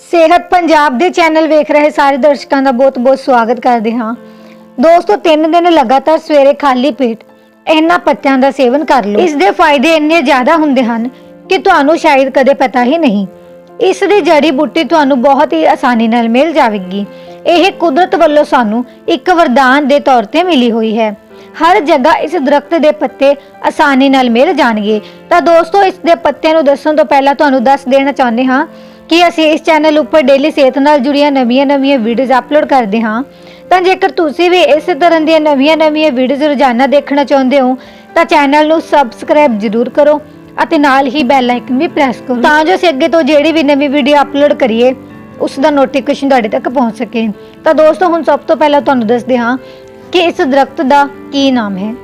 ਸਿਹਤ ਪੰਜਾਬ ਦੇ ਚੈਨਲ ਵੇਖ ਰਹੇ ਸਾਰੇ ਦਰਸ਼ਕਾਂ ਦਾ ਬਹੁਤ-ਬਹੁਤ ਸਵਾਗਤ ਕਰਦੇ ਹਾਂ। ਦੋਸਤੋ 3 ਦਿਨ ਲਗਾਤਾਰ ਸਵੇਰੇ ਖਾਲੀ ਪੇਟ ਇਹਨਾਂ ਪੱਤਿਆਂ ਦਾ ਸੇਵਨ ਕਰ ਲਓ। ਇਸ ਦੇ ਫਾਇਦੇ ਇੰਨੇ ਜ਼ਿਆਦਾ ਹੁੰਦੇ ਹਨ ਕਿ ਤੁਹਾਨੂੰ ਸ਼ਾਇਦ ਕਦੇ ਪਤਾ ਹੀ ਨਹੀਂ। ਇਸ ਦੀ ਜੜੀ ਬੂਟੀ ਤੁਹਾਨੂੰ ਬਹੁਤ ਹੀ ਆਸਾਨੀ ਨਾਲ ਮਿਲ ਜਾਵੇਗੀ। ਇਹ ਕੁਦਰਤ ਵੱਲੋਂ ਸਾਨੂੰ ਇੱਕ ਵਰਦਾਨ ਦੇ ਤੌਰ ਤੇ ਮਿਲੀ ਹੋਈ ਹੈ। ਹਰ ਜਗ੍ਹਾ ਇਸ ਦਰਖਤ ਦੇ ਪੱਤੇ ਆਸਾਨੀ ਨਾਲ ਮਿਲ ਜਾਣਗੇ। ਤਾਂ ਦੋਸਤੋ, ਇਸ ਦੇ ਪੱਤਿਆਂ ਨੂੰ ਦੱਸਣ ਤੋਂ ਪਹਿਲਾਂ ਤੁਹਾਨੂੰ ਦੱਸ ਦੇਣਾ ਚਾਹੁੰਦੇ ਹਾਂ ਕਿ ਅਸੀਂ ਇਸ ਚੈਨਲ ਉੱਪਰ ਡੇਲੀ ਸਿਹਤ ਨਾਲ ਜੁੜੀਆਂ ਨਵੀਆਂ-ਨਵੀਆਂ ਵੀਡੀਓਜ਼ ਅਪਲੋਡ ਕਰਦੇ ਹਾਂ, ਤਾਂ ਜੇਕਰ ਤੁਸੀਂ ਵੀ ਇਸ ਤਰ੍ਹਾਂ ਦੀਆਂ ਨਵੀਆਂ-ਨਵੀਆਂ ਵੀਡੀਓਜ਼ ਰੋਜ਼ਾਨਾ ਦੇਖਣਾ ਚਾਹੁੰਦੇ ਹੋ, ਤਾਂ ਚੈਨਲ ਨੂੰ ਸਬਸਕ੍ਰਾਈਬ ਜ਼ਰੂਰ ਕਰੋ ਅਤੇ ਨਾਲ ਹੀ ਬੈਲ ਆਈਕਨ ਵੀ ਪ੍ਰੈਸ ਕਰੋ, ਤਾਂ ਜੋ ਅਸੀਂ ਅੱਗੇ ਤੋਂ ਜਿਹੜੀ ਵੀ ਨਵੀਂ ਵੀਡੀਓ ਅਪਲੋਡ ਕਰੀਏ, ਉਸ ਦਾ ਨੋਟੀਫਿਕੇਸ਼ਨ ਤੁਹਾਡੇ ਤੱਕ ਪਹੁੰਚ ਸਕੇ। ਤਾਂ ਦੋਸਤੋ, ਹੁਣ ਸਭ ਤੋਂ ਪਹਿਲਾਂ ਤੁਹਾਨੂੰ ਦੱਸਦੇ ਹਾਂ ਕਿ ਇਸ ਦਰਖਤ ਦਾ ਕੀ ਨਾਮ ਹੈ।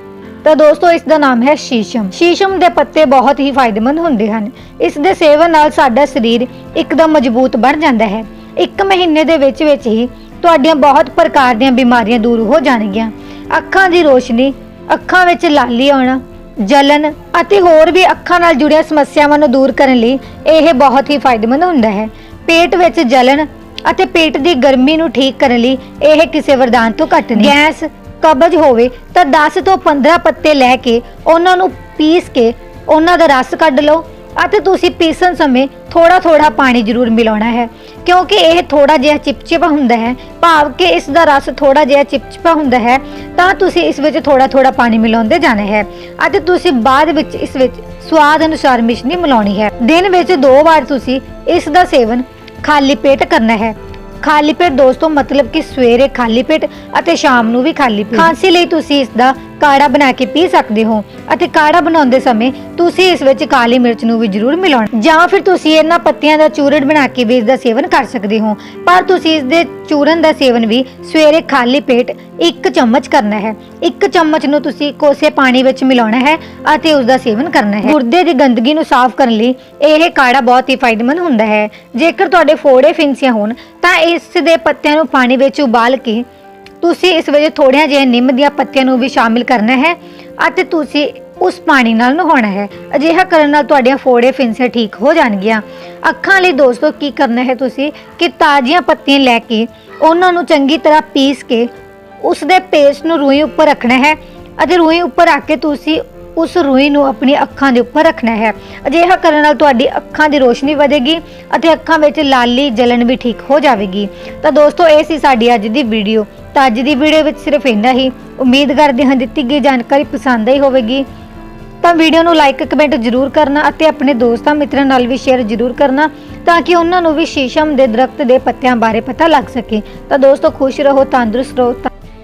ਤਾਂ ਦੋਸਤੋ, ਇਸ ਦਾ ਨਾਮ ਹੈ ਸ਼ੀਸ਼ਮ। ਸ਼ੀਸ਼ਮ ਦੇ ਪੱਤੇ ਬਹੁਤ ਹੀ ਫਾਇਦੇਮੰਦ ਹੁੰਦੇ ਹਨ। ਇਸ ਦੇ ਸੇਵਨ ਨਾਲ ਸਾਡਾ ਸਰੀਰ ਇੱਕਦਮ ਮਜ਼ਬੂਤ ਬਣ ਜਾਂਦਾ ਹੈ। ਇੱਕ ਮਹੀਨੇ ਦੇ ਵਿੱਚ ਵਿੱਚ ਹੀ ਤੁਹਾਡੀਆਂ ਬਹੁਤ ਪ੍ਰਕਾਰ ਦੀਆਂ ਬਿਮਾਰੀਆਂ ਦੂਰ ਹੋ ਜਾਣਗੀਆਂ। ਅੱਖਾਂ ਦੀ ਰੋਸ਼ਨੀ, ਅੱਖਾਂ ਵਿੱਚ ਲਾਲੀ ਆਉਣਾ, ਜਲਨ ਅਤੇ ਹੋਰ ਵੀ ਅੱਖਾਂ ਨਾਲ ਜੁੜੀਆਂ ਸਮੱਸਿਆਵਾਂ ਨੂੰ ਦੂਰ ਕਰਨ ਲਈ ਇਹ ਬਹੁਤ ਹੀ ਫਾਇਦੇਮੰਦ ਹੁੰਦਾ ਹੈ। ਪੇਟ ਵਿੱਚ ਜਲਨ ਅਤੇ ਪੇਟ ਦੀ ਗਰਮੀ ਨੂੰ ਠੀਕ ਕਰਨ ਲਈ ਇਹ ਕਿਸੇ ਵਰਦਾਨ ਤੋਂ ਘੱਟ ਨਹੀਂ। ਗੈਸ ਕਬਜ਼ ਹੋਵੇ ਤਾਂ 10 ਤੋਂ 15 ਪੱਤੇ ਲੈ ਕੇ ਉਹਨਾਂ ਨੂੰ ਪੀਸ ਕੇ ਉਹਨਾਂ ਦਾ ਰਸ ਕੱਢ ਲਓ ਅਤੇ ਤੁਸੀਂ ਪੀਸਣ ਸਮੇਂ ਥੋੜਾ ਥੋੜਾ ਪਾਣੀ ਜ਼ਰੂਰ ਮਿਲਾਉਣਾ ਹੈ, ਕਿਉਂਕਿ ਇਹ ਥੋੜਾ ਜਿਹਾ ਚਿਪਚਿਪਾ ਹੁੰਦਾ ਹੈ, ਭਾਵ ਕਿ ਇਸ ਦਾ ਰਸ ਥੋੜਾ ਜਿਹਾ ਚਿਪਚਿਪਾ ਹੁੰਦਾ ਹੈ, ਤਾਂ ਤੁਸੀਂ ਇਸ ਵਿੱਚ ਥੋੜਾ ਥੋੜਾ ਪਾਣੀ ਮਿਲਾਉਂਦੇ ਜਾਣਾ ਹੈ ਅਤੇ ਤੁਸੀਂ ਬਾਅਦ ਵਿੱਚ ਇਸ ਵਿੱਚ ਸਵਾਦ ਅਨੁਸਾਰ ਮਿਸ਼ਨੀ ਮਿਲਾਉਣੀ ਹੈ। ਦਿਨ ਵਿੱਚ ਦੋ ਵਾਰ ਤੁਸੀਂ ਇਸ ਦਾ ਸੇਵਨ ਖਾਲੀ ਪੇਟ ਕਰਨਾ ਹੈ। ਖਾਲੀ ਪੇਟ ਦੋਸਤੋ, ਮਤਲਬ ਕਿ ਸਵੇਰੇ ਖਾਲੀ ਪੇਟ ਅਤੇ ਸ਼ਾਮ ਨੂੰ ਵੀ ਖਾਲੀ ਪੇਟ। ਖਾਂਸੀ ਲਈ ਤੁਸੀਂ ਇਸ ਦਾ ਕਾੜਾ ਬਣਾ ਕੇ ਪੀ ਸਕਦੇ ਹੋ ਅਤੇ ਕਾੜਾ ਬਣਾਉਂਦੇ ਸਮੇਂ ਤੁਸੀਂ ਇਸ ਵਿੱਚ ਕਾਲੀ ਮਿਰਚ ਨੂੰ ਵੀ ਜ਼ਰੂਰ ਮਿਲਾਉਣਾ। ਜਾਂ ਫਿਰ ਤੁਸੀਂ ਇਹਨਾਂ ਪੱਤੀਆਂ ਦਾ ਚੂਰਨ ਬਣਾ ਕੇ ਵੀ ਇਸ ਦਾ ਸੇਵਨ ਕਰ ਸਕਦੇ ਹੋ। ਪਰ ਤੁਸੀਂ ਇਸ ਦੇ ਚੂਰਨ ਦਾ ਸੇਵਨ ਵੀ ਸਵੇਰੇ ਖਾਲੀ ਪੇਟ ਇੱਕ ਚਮਚ ਕਰਨਾ ਹੈ। ਇੱਕ ਚਮਚ ਨੂੰ ਤੁਸੀਂ ਕੋਸੇ ਪਾਣੀ ਵਿੱਚ ਮਿਲਾਉਣਾ ਹੈ ਅਤੇ ਉਸ ਦਾ ਸੇਵਨ ਕਰਨਾ ਹੈ। ਗੁਰਦੇ ਦੀ ਗੰਦਗੀ ਨੂੰ ਸਾਫ਼ ਕਰਨ ਲਈ ਇਹ ਕਾੜਾ ਬਹੁਤ ਹੀ ਫਾਇਦੇਮੰਦ ਹੁੰਦਾ ਹੈ। ਜੇਕਰ ਤੁਹਾਡੇ ਫੋੜੇ ਫਿੰਸੀਆਂ ਹੋਣ ਤਾਂ ਇਸ ਦੇ ਪੱਤਿਆਂ ਨੂੰ ਪਾਣੀ ਵਿੱਚ ਉਬਾਲ ਕੇ ਤੁਸੀਂ ਇਸ ਵਿੱਚ ਥੋੜੀਆਂ ਜਿਹੀਆਂ ਨਿੰਮ ਦੀਆਂ ਪੱਤੀਆਂ ਨੂੰ ਵੀ ਸ਼ਾਮਿਲ ਕਰਨਾ ਹੈ ਅਤੇ ਤੁਸੀਂ ਉਸ ਪਾਣੀ ਨਾਲ ਨਹਾਉਣਾ ਹੈ। ਅਜਿਹਾ ਕਰਨ ਨਾਲ ਤੁਹਾਡੀਆਂ ਫੋੜੇ ਫਿੰਸੀਆਂ ਠੀਕ ਹੋ ਜਾਣਗੀਆਂ। ਅੱਖਾਂ ਲਈ ਦੋਸਤੋ, ਕੀ ਕਰਨਾ ਹੈ ਤੁਸੀਂ? ਕਿ ਤਾਜ਼ੀਆਂ ਪੱਤੀਆਂ ਲੈ ਕੇ ਉਹਨਾਂ ਨੂੰ ਚੰਗੀ ਤਰ੍ਹਾਂ ਪੀਸ ਕੇ ਉਸ ਦੇ ਪੇਸਟ ਨੂੰ ਰੂਈ ਉੱਪਰ ਰੱਖਣਾ ਹੈ ਅਤੇ ਰੂਈ ਉੱਪਰ ਰੱਖ ਕੇ ਤੁਸੀਂ ਉਸ ਰੂਈ ਨੂੰ ਆਪਣੀ ਅੱਖਾਂ ਦੇ ਉੱਪਰ ਰੱਖਣਾ ਹੈ। ਅਜਿਹਾ ਕਰਨ ਨਾਲ ਤੁਹਾਡੀ ਅੱਖਾਂ ਦੀ ਰੋਸ਼ਨੀ ਵਧੇਗੀ ਅਤੇ ਅੱਖਾਂ ਵਿੱਚ ਲਾਲੀ ਜਲਨ ਵੀ ਠੀਕ ਹੋ ਜਾਵੇਗੀ। ਤਾਂ ਦੋਸਤੋ, ਇਹ ਸੀ ਸਾਡੀ ਅੱਜ ਦੀ ਵੀਡੀਓ। ਤਾਂ ਅੱਜ ਦੀ ਵੀਡੀਓ ਵਿੱਚ ਸਿਰਫ ਇੰਨਾ ਹੀ। ਉਮੀਦ ਕਰਦੇ ਹਾਂ ਦਿੱਤੀ ਗਈ ਜਾਣਕਾਰੀ ਪਸੰਦ ਆਈ ਹੋਵੇਗੀ। ਤਾਂ ਵੀਡੀਓ ਨੂੰ ਲਾਈਕ ਕਮੈਂਟ ਜ਼ਰੂਰ ਕਰਨਾ ਅਤੇ ਆਪਣੇ ਦੋਸਤਾਂ ਮਿੱਤਰਾਂ ਨਾਲ ਵੀ ਸ਼ੇਅਰ ਜ਼ਰੂਰ ਕਰਨਾ ਤਾਂ ਕਿ ਉਹਨਾਂ ਨੂੰ ਵੀ ਸ਼ੀਸ਼ਮ ਦੇ ਦਰਖਤ ਦੇ ਪੱਤਿਆਂ ਬਾਰੇ ਪਤਾ ਲੱਗ ਸਕੇ। ਤਾਂ ਦੋਸਤੋ, ਖੁਸ਼ ਰਹੋ, ਤੰਦਰੁਸਤ ਰਹੋ